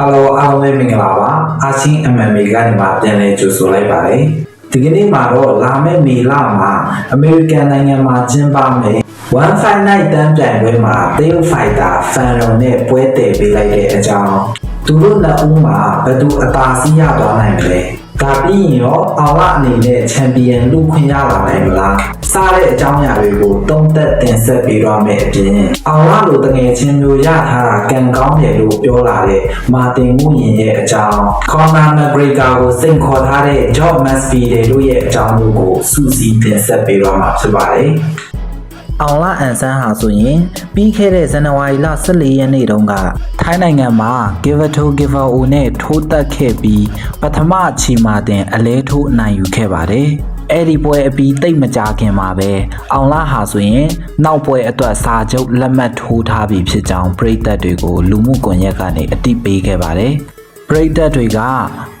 Hello အားလုံးပဲမင်္ဂလာပါအာချင်း MMA ကနေမှပြန်လည်ကြိုဆိုလိုက်ပါတယ်ဒီကနေ့မှာတော့လာမယ့်မေလမှာအမေရိကန်နိုင်ငံမှာကျင်းပမယ် One Fight Night တန်းပြိုင်ပွဲမှာတရုတ်ဖိုက်တာဖန်ရုံနဲ့ပွဲတည်ပေးလိုက်တဲ့အကြောင်းသူတို့နှစ်ဦးမှာဘယ်သူအသာစီးရသွားနိုင်မလဲ ဒါပြီးရင်ရောအောင်လအနေနဲ့ချန်ပီယံလူခွင့်ရလာနိုင်မလားစားတဲ့အကြောင်းအရာတွေကိုတုံးသက်တင်ဆက်ပေးတော့မယ်အပြင်အောင်လလိုတငယ်ချင်းမျိုးရထားတာကံကောင်းတယ်လို့ပြောလာတဲ့မာတင်မှုရင်ရဲ့အကြောင်းကော်နာမဂရီကာကိုစိတ်ခေါ်ထားတဲ့ Job Masvidal တို့ရဲ့အကြောင်းတို့ကိုစူးစီးတင်ဆက်ပေးတော့မှာဖြစ်ပါတယ် အောင်လာအန်ဆန်းဟာဆိုရင်ပြီးခဲ့တဲ့ဇန်နဝါရီလ14ရက်နေ့တုန်းကထိုင်းနိုင်ငံမှာ Give it to Give O နဲ့ထိုးတက်ခဲ့ပြီးပထမအချီမှာတင်အလဲထိုးအနိုင်ယူခဲ့ပါတယ်။အဲ့ဒီပွဲအပြီးတိတ်မကြခင်မှာပဲအောင်လာဟာဆိုရင်နောက်ပွဲအတွက်စာချုပ်လက်မှတ်ထိုးထားပြီးဖြစ်ကြောင်းပြည်သက်တွေကိုလူမှုကွန်ရက်ကနေအတိပေးခဲ့ပါတယ်။ ပရိသတ်တွေက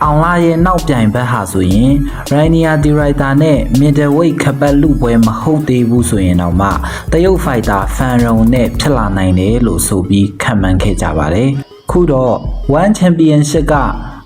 အောင်လာရဲ့နောက်ပြိုင်ဘက်ဟာဆိုရင်ရိုင်းနီယာဒီရိုက်တာနဲ့မီဒယ်ဝိတ်ခပတ်လူပွဲမဟုတ်သေးဘူးဆိုရင်တော့မှတရုတ်ဖိုက်တာဖန်ရုံနဲ့ဖြစ်လာနိုင်တယ်လို့ဆိုပြီးခံမှန်းခဲ့ကြပါတယ်။ခုတော့ One Championship က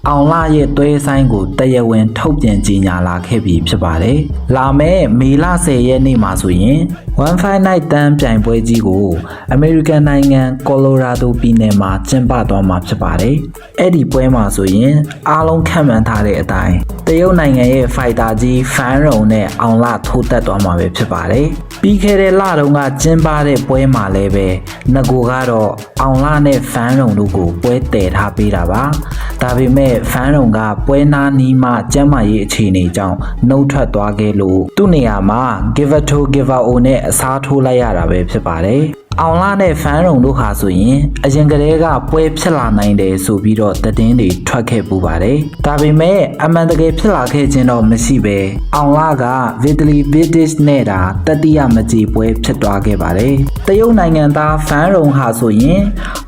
အောင်လာရဲ့သွေးဆိုင်ကိုတရားဝင် ထုတ်ပြန်ကြေညာလာခဲ့ပြီဖြစ်ပါတယ်။လာမယ့်မေလ10ရက်နေ့မှာဆိုရင် One Fight Night တန်းပြိုင်ပွဲကြီးကိုအမေရိကန်နိုင်ငံကော်လိုရာဒိုပြည်နယ်မှာကျင်းပသွားမှာဖြစ်ပါတယ်။အဲ့ဒီပွဲမှာဆိုရင် အားလုံးခံမှန်းထားတဲ့အတိုင်းတရုတ်နိုင်ငံရဲ့ဖိုက်တာကြီးဖန်ရုံနဲ့အောင်လာထိုးတက်သွားမှာပဲဖြစ်ပါတယ်။ပြီးခဲ့တဲ့လတုန်းကကျင်းပတဲ့ပွဲမှာလည်းပဲငကိုကတော့အောင်လာနဲ့ဖန်ရုံတို့ကိုပွဲတည်ထားပေးတာပါ။ဒါပေမဲ့ဖန်ရုံကပွဲနာနီးမှကျမ်းမာရေးအခြေအနေကြောင့်နှုတ်ထွက်သွားခဲ့လို့သူ့နေရာမှာ Give it to Give O နဲ့အစားထိုးလိုက်ရတာပဲဖြစ်ပါတယ်။ အောင်လာနဲ့ဖန်ရုံတို့ဟာဆိုရင်အရင်ကတည်းကပွဲဖြစ်လာနိုင်တယ်ဆိုပြီးတော့သတင်းတွေထွက်ခဲ့ပူပါတယ်။ဒါပေမဲ့အမှန်တကယ်ဖြစ်လာခဲ့ခြင်းတော့မရှိပဲအောင်လာက Vitaly Vidic နဲ့တာတတိယမကြေပွဲဖြစ်သွားခဲ့ပါတယ်။တရုတ်နိုင်ငံသားဖန်ရုံဟာဆိုရင်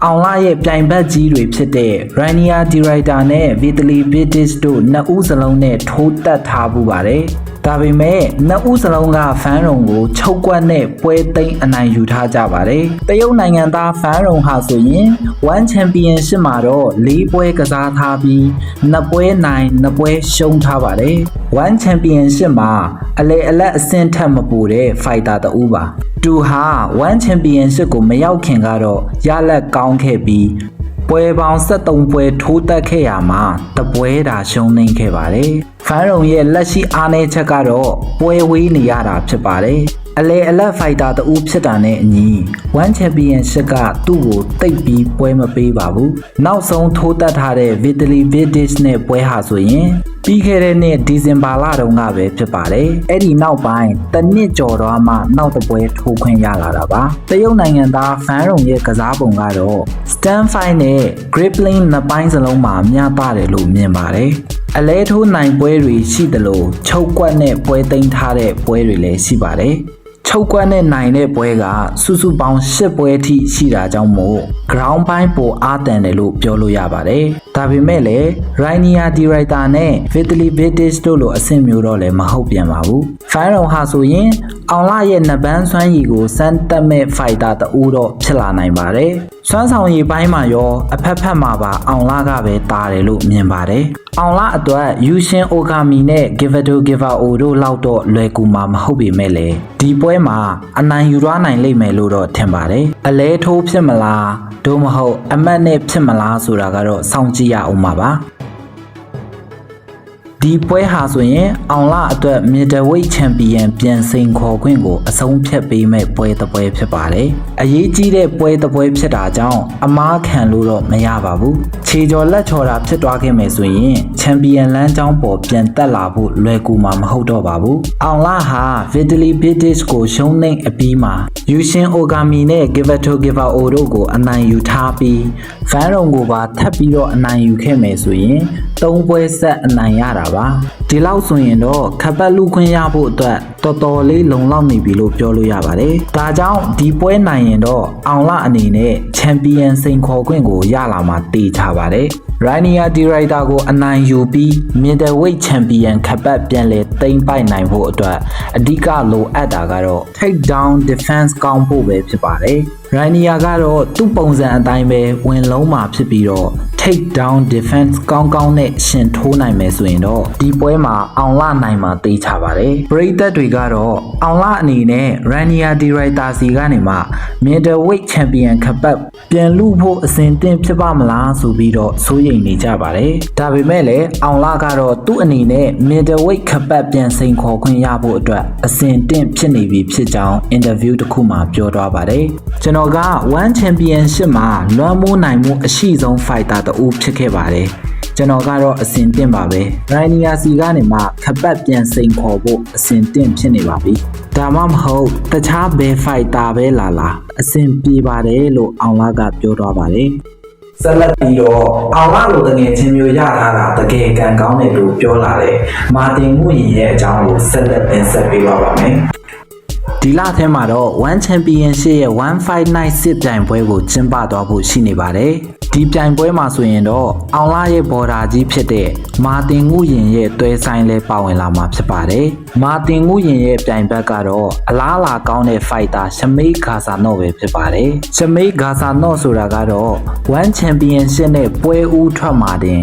အောင်လာရဲ့ပြိုင်ဘက်ကြီးတွေဖြစ်တဲ့ Rania Director နဲ့ Vitaly Vidic တို့နှစ်ဦးစလုံးနဲ့ထိုးတက်ထားပူပါတယ်။ ဒါပေမဲ့နှစ်ဦးစလုံးကဖန်ရုံကိုချုပ်ကွက်နဲ့ပွဲသိမ်းအနိုင်ယူထားကြပါတယ်။တရုတ်နိုင်ငံသားဖန်ရုံဟာဆိုရင် One Championship မှာတော့၄ပွဲကစားထားပြီးနှစ်ပွဲနိုင်နှစ်ပွဲရှုံးထားပါတယ်။ One Championship မှာအလေအလတ်အဆင့်ထက်မပူတဲ့ဖိုက်တာတဦးပါ။သူဟာ One Championship ကိုမရောက်ခင်ကတော့ရလက်ကောင်းခဲ့ပြီးပွဲပေါင်း73ပွဲထိုးတက်ခဲ့ရမှာတပွဲတာရှုံးနိမ့်ခဲ့ပါတယ်။ ဖန်ရုံရဲ့လက်ရှိအားနည်းချက်ကတော့ပွဲဝေးနေရတာဖြစ်ပါတယ်။အလေအလတ်ဖိုက်တာတူဖြစ်တာနဲ့အညီ One Championship ကသူ့ကိုတိတ်ပြီးပွဲမပေးပါဘူး။နောက်ဆုံးထိုးတက်ထားတဲ့ Vitaly Vidic နဲ့ပွဲဟာဆိုရင်ပြီးခဲ့တဲ့နှစ်ဒီဇင်ဘာလတုန်းကပဲဖြစ်ပါတယ်။အဲ့ဒီနောက်ပိုင်းတစ်နှစ်ကျော်တော့မှနောက်တစ်ပွဲထိုးခွင့်ရလာတာပါ။တရုတ်နိုင်ငံသားဖန်ရုံရဲ့ကစားပုံကတော့ stand fight နဲ့ grappling နှစ်ပိုင်းစလုံးမှာမျှပါတယ်လို့မြင်ပါတယ်။ အလဲထိုးနိုင်ပွဲတွေရှိသလိုချုပ်ကွက်နဲ့ပွဲသိမ်းထားတဲ့ပွဲတွေလည်းရှိပါတယ်။ချုပ်ကွက်နဲ့နိုင်တဲ့ပွဲကစုစုပေါင်း၈ပွဲအထိရှိတာကြောင့်မို့ ground ပိုင်းပိုအားတန်တယ်လို့ပြောလို့ရပါတယ်။ဒါပေမဲ့လည်း Rainier Director နဲ့ Vitaly Vidic တို့လိုအဆင့်မျိုးတော့လည်းမဟုတ်ပြန်ပါဘူး။ Fan ရုံဟာဆိုရင်အောင်လာရဲ့နှစ်ပန်းစွမ်းရည်ကိုစမ်းတက်မဲ့ fighter တဦးတော့ဖြစ်လာနိုင်ပါတယ်။ စွမ်းဆောင်ရည်ပိုင်းမှာရောအဖက်ဖက်မှာပါအောင်လာကပဲတာတယ်လို့မြင်ပါတယ်။အောင်လာအတွက်ယူရှင်အိုဂါမီနဲ့ Give it to Give O တို့လောက်တော့လွယ်ကူမှာမဟုတ်ပေမဲ့လေဒီပွဲမှာအနိုင်ယူရနိုင်လိမ့်မယ်လို့တော့ထင်ပါတယ်။အလဲထိုးဖြစ်မလားဒို့မဟုတ်အမတ်နဲ့ဖြစ်မလားဆိုတာကတော့စောင့်ကြည့်ရအောင်ပါပါ။ ဒီပွဲဟာဆိုရင်အောင်လာအတွက် middleweight champion ပြန်စိန်ခေါ်ခွင့်ကိုအဆုံးဖြတ်ပေးမဲ့ပွဲတစ်ပွဲဖြစ်ပါတယ်။အရေးကြီးတဲ့ပွဲတစ်ပွဲဖြစ်တာကြောင့်အမားခံလို့တော့မရပါဘူး။ခြေကျော်လက်ချော်တာဖြစ်သွားခဲ့မယ်ဆိုရင် champion လမ်းကြောင်းပေါ်ပြန်တက်လာဖို့လွယ်ကူမှာမဟုတ်တော့ပါဘူး။အောင်လာဟာ Vitaly Vidic ကိုရှုံးနိမ့်အပြီးမှာ Yushin Ogami နဲ့ Give it to Give O တို့ကိုအနိုင်ယူထားပြီး Van ရုံကိုပါထပ်ပြီးတော့အနိုင်ယူခဲ့မယ်ဆိုရင်သုံးပွဲဆက်အနိုင်ရတာပါဒီလောက်ဆိုရင်တော့ခပ်ပတ်လူခွင့်ရဖို့အတွက်တော်တော်လေးလုံလောက်နေပြီလို့ပြောလို့ရပါတယ်ဒါကြောင့်ဒီပွဲနိုင်ရင်တော့အောင်လအနေနဲ့ချန်ပီယံစိန်ခေါ်ခွင့်ကိုရလာမှာတေချပါတယ်ရိုင်းနီယာဒီရိုက်တာကိုအနိုင်ယူပြီး middleweight champion ခပတ်ပြန်လဲတိမ့်ပိုက်နိုင်ဖို့အတွက်အဓိကလိုအပ်တာကတော့ take down defense ကောင်းဖို့ပဲဖြစ်ပါတယ်။ရိုင်းနီယာကတော့သူ့ပုံစံအတိုင်းပဲဝင်လုံးမှာဖြစ်ပြီးတော့ take down defense ကောင်းကောင်းနဲ့ရှင်ထိုးနိုင်မယ်ဆိုရင်တော့ဒီပွဲမှာအောင်လာနိုင်မှာသိချပါတယ်။ပရိသတ်တွေကတော့အောင်လာအနေနဲ့ Rania Director စီကနေမှ middleweight champion ခပတ်ပြန်လူဖို့အစဉ်သင့်ဖြစ်ပါမလားဆိုပြီးတော့စိုးရိမ်နေကြပါတယ်။ဒါပေမဲ့လည်းအောင်လာကတော့သူ့အနေနဲ့ middleweight ခပတ်ပြန်စိန်ခေါ်ခွင့်ရဖို့အတွက်အစဉ်သင့်ဖြစ်နေပြီဖြစ်ကြောင်း interview တစ်ခုမှာပြောသွားပါတယ်။ကျွန်တော်က One Championship မှာလွှမ်းမိုးနိုင်မှုအရှိဆုံး fighter တဦးဖြစ်ခဲ့ပါတယ်။ကျွန်တော်ကတော့အစဉ်တင့်ပါပဲ။ရိုင်းနီယာစီကနေမှခပတ်ပြန်စိန်ခေါ်ဖို့အစဉ်တင့်ဖြစ်နေပါပြီ။ဒါမှမဟုတ်တခြားဘယ် fighter ပဲလာလာအစဉ်ပြေပါတယ်လို့အောင်လာကပြောသွားပါတယ်။ဆက်လက်ပြီးတော့အောင်လာလိုတငယ်ချင်းမျိုးရထားတာတကယ်ကံကောင်းတယ်လို့ပြောလာတယ်မာတင်မှုရင်ရဲ့အကြောင်းကိုဆက်လက်တင်ဆက်ပေးပါပါမယ် ဒီလထဲမှာတော့ One Championship ရဲ့1 Fight Night စစ်ပြိုင်ပွဲကိုကျင်းပသွားဖို့ရှိနေပါတယ်။ဒီပြိုင်ပွဲမှာဆိုရင်တော့အောင်လာရဲ့ဘော်ဒါကြီးဖြစ်တဲ့မာတင်ငူရင်ရဲ့တွဲဆိုင်လဲပါဝင်လာမှာဖြစ်ပါတယ်။မာတင်ငူရင်ရဲ့ပြိုင်ဘက်ကတော့အလားအလာကောင်းတဲ့ fighter ရှမေးဂါဆာနော့ပဲဖြစ်ပါတယ်။ရှမေးဂါဆာနော့ဆိုတာကတော့ One Championship နဲ့ပွဲဦးထွက်မှာတင်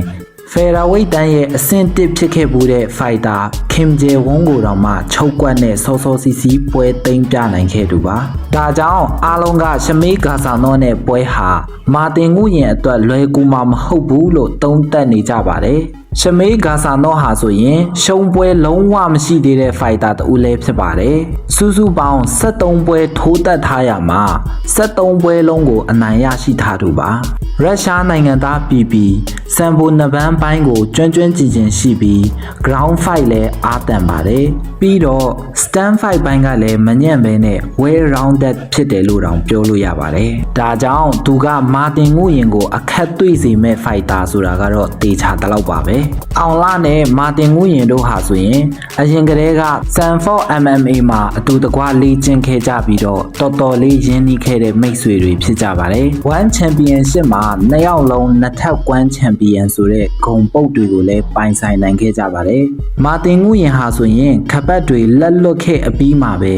ဖယ်ရာဝိတ်တန်းရဲ့အဆင့်တစ်ဖြစ်ခဲ့မှုတဲ့ဖိုက်တာခင်ဂျေဝုန်းကိုတော့မှချုပ်ကွက်နဲ့စောစောစီစီပွဲသိမ်းပြနိုင်ခဲ့သူပါဒါကြောင့်အားလုံးကရှမေးဂါဆောင်တော့နဲ့ပွဲဟာမာတင်ငူရင်အတွက်လွယ်ကူမှာမဟုတ်ဘူးလို့သုံးသပ်နေကြပါတယ် ရှမေးဂါဆာနော့ဟာဆိုရင်ရှုံးပွဲလုံးဝမရှိသေးတဲ့ဖိုက်တာတူလည်းဖြစ်ပါတယ်။စူးစူးပေါင်း73ပွဲထိုးတက်ထားရမှာ73ပွဲလုံးကိုအနိုင်ရရှိထားသူပါ။ရုရှားနိုင်ငံသား PP စံဖိုနဗန်းပိုင်းကိုကျွမ်းကျွမ်းကျင်ကျင်ရှိပြီး ground fight လည်းအားတန်ပါတယ်။ပြီးတော့ stand fight ပိုင်းကလည်းမညံ့ဘဲနဲ့ well rounded ဖြစ်တယ်လို့တောင်ပြောလို့ရပါတယ်။ဒါကြောင့်သူကမာတင်ငူရင်ကိုအခက်တွေ့စေမဲ့ fighter ဆိုတာကတော့တေချာတလောက်ပါပဲ။အောင်လာနဲ့မာတင်ငူရင်တို့ဟာဆိုရင်အရင်ကတည်းက Sanford MMA မှာအတူတကွလေ့ကျင့်ခဲ့ကြပြီးတော့တော်တော်လေးရင်းနှီးခဲ့တဲ့မိတ်ဆွေတွေဖြစ်ကြပါတယ်။ One Championship မှာနှစ်ယောက်လုံးနှစ်ထပ်ကွမ်း Champion ဆိုတဲ့ဂုံပုတ်တွေကိုလည်းပိုင်ဆိုင်နိုင်ခဲ့ကြပါတယ်။မာတင်ငူရင်ဟာဆိုရင်ခပတ်တွေလက်လွတ်ခဲ့အပြီးမှာပဲ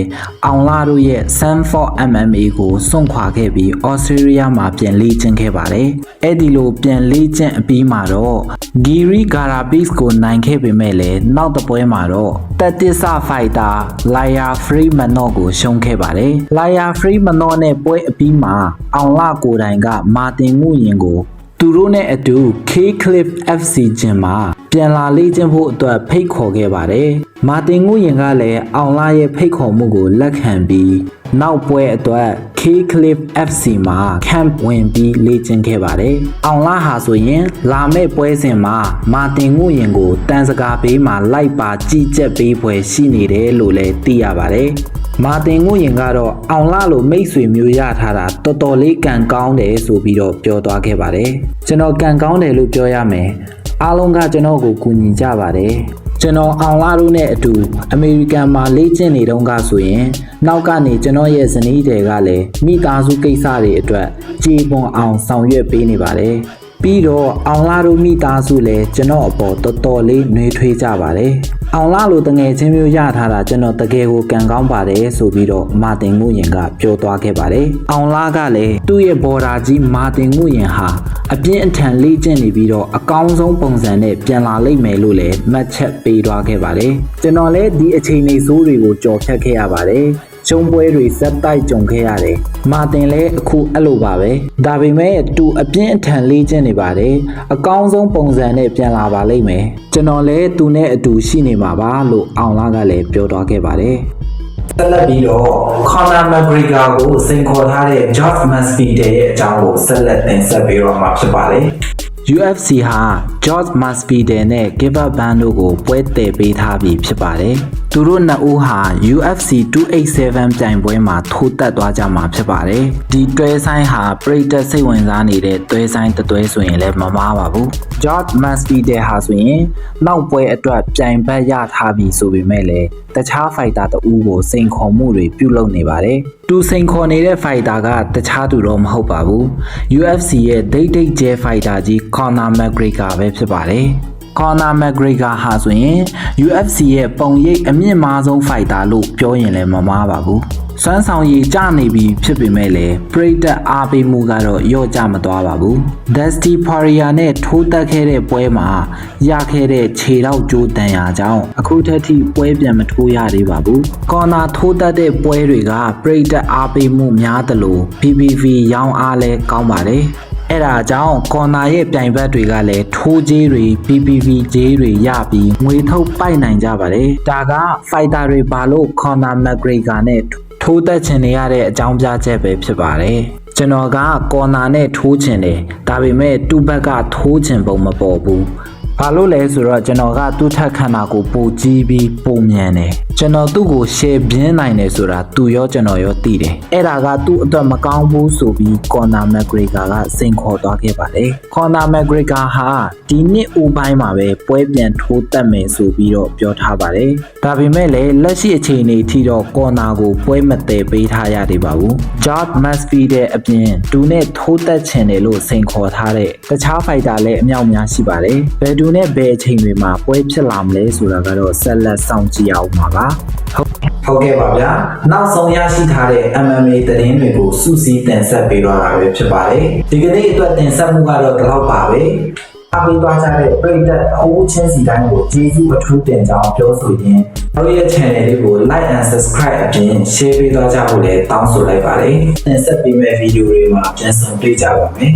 အောင်လာတို့ရဲ့ Sanford MMA ကိုစွန့်ခွာခဲ့ပြီး Australia မှာပြန်လေ့ကျင့်ခဲ့ပါတယ်။အဲ့ဒီလိုပြန်လေ့ကျင့်အပြီးမှာတော့ Giri Garabis ကိုနိုင်ခဲ့ပေမဲ့လည်းနောက်တစ်ပွဲမှာတော့တက်တစ်ဆဖိုက်တာ Laya Freeman ကိုရှုံးခဲ့ပါတယ်။ Laya Freeman နဲ့ပွဲအပြီးမှာအောင်လာကိုယ်တိုင်က မာတင်ငူရင်ကိုသူတို့နဲ့အတူ K Clip FC ဂျင်မှာ ပြန်လာလေ့ကျင့်ဖို့အတွက်ဖိတ်ခေါ်ခဲ့ပါတယ်။မာတင်ငူရင်ကလည်းအောင်လာရဲ့ဖိတ်ခေါ်မှုကိုလက်ခံပြီးနောက်ပွဲအတွက် K Clip FC မှာ camp ဝင်ပြီးလေ့ကျင့်ခဲ့ပါတယ်။အောင်လာဟာဆိုရင် လာမယ့်ပွဲစဉ်မှာမာတင်ငူရင်ကိုတန်စကားပေးမှာလိုက်ပါကြည့်ချက်ပေးပွဲရှိနေတယ်လို့လည်းသိရပါတယ်။မာတင်ငုရင်ကတော့အောင်လာလိုမိတ်ဆွေမျိုးရထားတာတော်တော်လေးကံကောင်းတယ်ဆိုပြီးတော့ပြောသွားခဲ့ပါတယ်ကျွန်တော်ကံကောင်းတယ်လို့ပြောရမယ် အားလုံးကကျွန်တော်ကိုကူညီကြပါတယ်ကျွန်တော်အောင်လာတို့နဲ့အတူအမေရိကန်မှာလေ့ကျင့်နေတုန်းကဆိုရင် နောက်ကနေကျွန်တော်ရဲ့ဇနီးတွေကလည်းမိသားစုကိစ္စတွေအတွက်ကြည်ပွန်အောင်ဆောင်ရွက်ပေးနေပါတယ်ပြီးတော့အောင်လာတို့မိသားစုလည်းကျွန်တော်အပေါ်တော်တော်လေးနှွေးထွေးကြပါတယ်။ အောင်လာလိုတငယ်ချင်းမျိုးရထားတာကျွန်တော်တကယ်ကိုကံကောင်းပါတယ်ဆိုပြီးတော့မာတင်ငူရင်ကပြောသွားခဲ့ပါတယ်။အောင်လာကလည်းသူ့ရဲ့ဘော်ဒါကြီးမာတင်ငူရင်ဟာအပြင်းအထန်လေ့ကျင့်နေပြီးတော့အကောင်းဆုံးပုံစံနဲ့ပြန်လာလိမ့်မယ်လို့လည်းမှတ်ချက်ပေးသွားခဲ့ပါတယ်။ကျွန်တော်လည်းဒီအချိန်နေဆိုးတွေကိုကြော်ဖြတ်ခဲ့ရပါတယ်။ ကျုံပွဲတွေဇက်တိုက်ကြုံခဲ့ရတယ်။မာတင်လည်းအခုအဲ့လိုပါပဲ။ဒါပေမဲ့သူအပြင်းအထန်လေ့ကျင့်နေပါတယ်။အကောင်းဆုံးပုံစံနဲ့ပြန်လာပါလိမ့်မယ်။ကျွန်တော်လည်းသူနဲ့အတူရှိနေမှာပါလို့အောင်လာကလည်းပြောသွားခဲ့ပါတယ်။ဆက်လက်ပြီးတော့ Conor McGregor ကိုစိန်ခေါ်ထားတဲ့ George Masvidal ရဲ့အကြောင်းကိုဆက်လက်တင်ဆက်ပေးတော့မှာဖြစ်ပါတယ် UFC ဟာ George Masvidal နဲ့ Gilbert Burns တို့ကိုပွဲတည်ပေးထားပြီးဖြစ်ပါတယ် သူတို့နှစ်ဦးဟာ UFC 287ပြိုင်ပွဲမှာထိုးတက်သွားကြမှာဖြစ်ပါတယ်ဒီတွဲဆိုင်ဟာပရိသတ်စိတ်ဝင်စားနေတဲ့တွဲဆိုင်တစ်တွဲဆိုရင်လည်းမမားပါဘူး George Masvidal ဟာဆိုရင်နောက်ပွဲအတွက်ပြိုင်ဘက်ရထားပြီဆိုပေမဲ့လည်းတခြားဖိုက်တာတဦးကိုစိန်ခေါ်မှုတွေပြုလုပ်နေပါတယ်သူစိန်ခေါ်နေတဲ့ဖိုက်တာကတခြားသူတော့မဟုတ်ပါဘူး UFC ရဲ့ဒိတ်ဒိတ်ကျဲဖိုက်တာကြီး Conor McGregor ပဲဖြစ်ပါတယ် Conor McGregor ဟာဆိုရင် UFC ရဲ့ပုံရိပ်အမြင့်မားဆုံးဖိုက်တာလို့ပြောရင်လည်းမမှားပါဘူး။စွမ်းဆောင်ရည်ကျနေပြီဖြစ်ပေမဲ့လည်းပရိသတ်အားပေးမှုကတော့ရော့ကျမသွားပါဘူး။ Dusty Poirier နဲ့ထိုးတက်ခဲ့တဲ့ပွဲမှာရခဲ့တဲ့ခြေထောက်ကြိုးတန်ရာကြောင့်အခုထက်ထိပွဲပြန်မထိုးရသေးပါဘူး။ Conor ထိုးတက်တဲ့ပွဲတွေကပရိသတ်အားပေးမှုများသလို PPV ရောင်းအားလည်းကောင်းပါတယ်။ အဲ့ဒါကြောင့်ကော်နာရဲ့ပြိုင်ဘက်တွေကလည်းထိုးကြီးတွေ PPV ကြီးတွေရပြီးငွေထုတ်ပိုက်နိုင်ကြပါတယ်ဒါကဖိုက်တာတွေဘာလို့ကော်နာမက်ဂရီဂါနဲ့ထိုးသက်ချင်နေရတဲ့အကြောင်းပြချက်ပဲဖြစ်ပါတယ်ကျွန်တော်ကကော်နာနဲ့ထိုးချင်တယ်ဒါပေမဲ့တူဘက်ကထိုးချင်ပုံမပေါ်ဘူးဘာလို့လဲဆိုတော့ကျွန်တော်ကသူ့ထက်ခန္ဓာကိုပိုကြီးပြီးပုံမြန်တယ်ကျွန်တော်သူ့ကိုရှယ်ပြင်းနိုင်တယ်ဆိုတာသူရောကျွန်တော်ရောသိတယ်အဲ့ဒါကသူ့အတွက်မကောင်းဘူးဆိုပြီးကော်နာမက်ဂရီဂါကစိန်ခေါ်သွားခဲ့ပါတယ်ကော်နာမက်ဂရီဂါဟာဒီနှစ်ဦးပိုင်းမှာပဲပွဲပြန်ထိုးတက်မယ်ဆိုပြီးတော့ပြောထားပါတယ်ဒါပေမဲ့လည်းလက်ရှိအခြေအနေအထိတော့ကော်နာကိုပွဲမတည်ပေးထားရသေးပါဘူး George Masvidal အပြင်သူနဲ့ထိုးတက်ချင်တယ်လို့စိန်ခေါ်ထားတဲ့တခြားဖိုက်တာလည်းအမြောက်များရှိပါတယ်ဘယ်သူနဲ့ဘယ်အချိန်တွေမှာပွဲဖြစ်လာမလဲဆိုတာကတော့ဆက်လက်စောင့်ကြည့်အောင်ပါပါဟုတ်ဟုတ်ကဲ့ပါဗျာနောက်ဆုံးရရှိထားတဲ့ MMA သတင်းတွေကိုစုစည်းတင်ဆက်ပေးတော့တာပဲဖြစ်ပါတယ်ဒီကနေ့အတွက်တင်ဆက်မှုကတော့ဒီလောက်ပါပဲအားပေးသွားကြတဲ့ပရိသတ်အဝချင်းစီတိုင်းကိုကျေးဇူးအထူးတင်ကြောင်းပြောဆိုရင်းတို့ရဲ့ channel လေးကို like and subscribe အပြင် share ပေးသွားကြဖို့လည်းတောင်းဆိုလိုက်ပါတယ်တင်ဆက်ပေးမယ့်ဗီဒီယိုတွေမှာပြန်ဆောင်တွေ့ကြပါမယ်